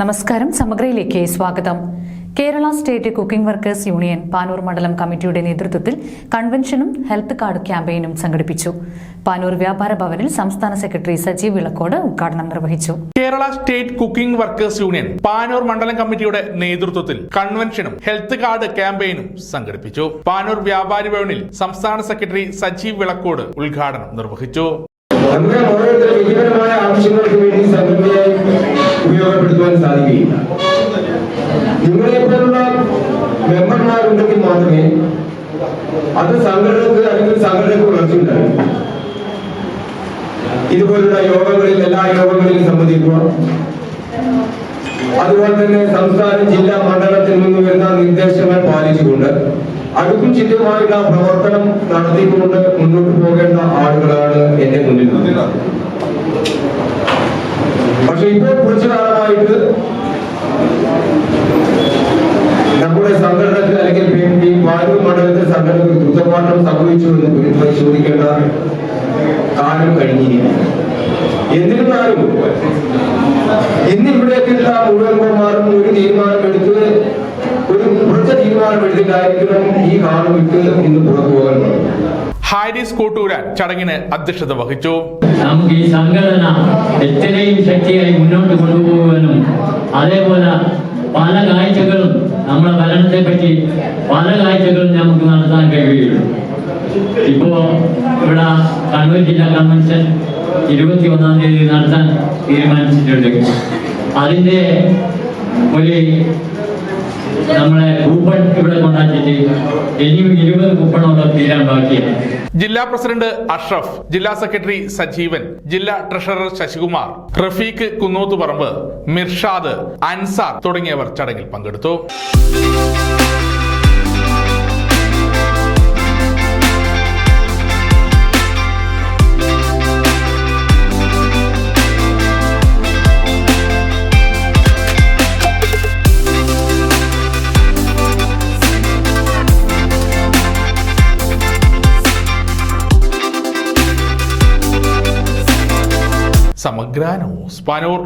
നമസ്കാരം. സമഗ്രയിലേക്ക് സ്വാഗതം. Kerala state cooking workers union Panoor മണ്ഡലം കമ്മിറ്റിയുടെ നേതൃത്വത്തിൽ കൺവെൻഷനും ഹെൽത്ത് കാർഡ് ക്യാമ്പയിനും സംഘടിപ്പിച്ചു. പാനൂർ വ്യാപാര ഭവനിൽ സംസ്ഥാന സെക്രട്ടറി സജീവ് വിളക്കോട് ഉദ്ഘാടനം നിർവഹിച്ചു. Kerala state cooking workers union Panoor മണ്ഡലം കമ്മിറ്റിയുടെ നേതൃത്വത്തിൽ കൺവെൻഷനും ഹെൽത്ത് കാർഡ് ക്യാമ്പയിനും സംഘടിപ്പിച്ചു. പാനൂർ വ്യാപാരി ഭവനിൽ സംസ്ഥാന സെക്രട്ടറി സജീവ് വിളക്കോട് ഉദ്ഘാടനം നിർവഹിച്ചു. ആവശ്യങ്ങൾക്ക് അത് സംഘടനക്ക് അല്ലെങ്കിൽ സംഘടനക്ക് ഉണ്ടായി ഇതുപോലുള്ള യോഗങ്ങളിൽ എല്ലാ യോഗങ്ങളിലും സംബന്ധിക്കുക അതുപോലെ തന്നെ സംസ്ഥാന ജില്ലാ മണ്ഡലത്തിൽ നിന്ന് വരുന്ന നിർദ്ദേശങ്ങൾ പാലിച്ചുകൊണ്ട് അടുക്കും ചിന്തയുമായുള്ള പ്രവർത്തനം നടത്തിക്കൊണ്ട് മുന്നോട്ട് പോകേണ്ട ആളുകളാണ് എന്റെ മുന്നിൽ പക്ഷെ ഇപ്പോൾ കുറച്ചു കാലമായിട്ട് നമ്മുടെ സംഘടനത്തിൽ അല്ലെങ്കിൽ ദ്രുതമാറ്റം സംഭവിച്ചു എന്ന് പരിശോധിക്കേണ്ട കാലം കഴിഞ്ഞിരിക്കുന്നു. എന്നിരുന്നാലും ഇന്ന് ഇവിടേക്കുള്ള മുഴുവൻ കുമാറും ഒരു തീരുമാനം എടുത്ത് ഒരു ഉറച്ച തീരുമാനം എടുത്തിട്ടായിരിക്കണം ഈ കാലം വിട്ട് ഇന്ന് പുറത്തു പോകാൻ ഹാരിസ് കൂട്ടൂരാൻ ചടങ്ങിന് അധ്യക്ഷത വഹിച്ചു. നമുക്ക് ഈ സംഘടന എത്രയും ശക്തിയായി മുന്നോട്ട് കൊണ്ടുപോകാനും അതേപോലെ നമ്മുടെ ഭരണത്തെ പറ്റി പല കാഴ്ചകളും നമുക്ക് നടത്താൻ കഴിയുള്ളൂ ഇപ്പോ ഇവിടെ കണ്ണൂർ ജില്ലാ കൺവെൻഷൻ ഇരുപത്തി ഒന്നാം തീയതി നടത്താൻ തീരുമാനിച്ചിട്ടുണ്ട്. അതിന്റെ ഒരു നമ്മളെ കൂപ്പൺ ഇവിടെ കൊണ്ടാക്കിയിട്ട് ഇനിയും ഇരുപത് കൂപ്പണോളം തീരാൻ ബാക്കിയാണ്. ജില്ലാ പ്രസിഡന്റ് അഷ്റഫ് ജില്ലാ സെക്രട്ടറി സജീവൻ ജില്ലാ ട്രഷറർ ശശികുമാർ റഫീഖ് കുന്നോത്തുപറമ്പ് മിർഷാദ് അൻസാർ തുടങ്ങിയവർ ചടങ്ങിൽ പങ്കെടുത്തു. സമഗ്ര ന്യൂസ് പാനൂർ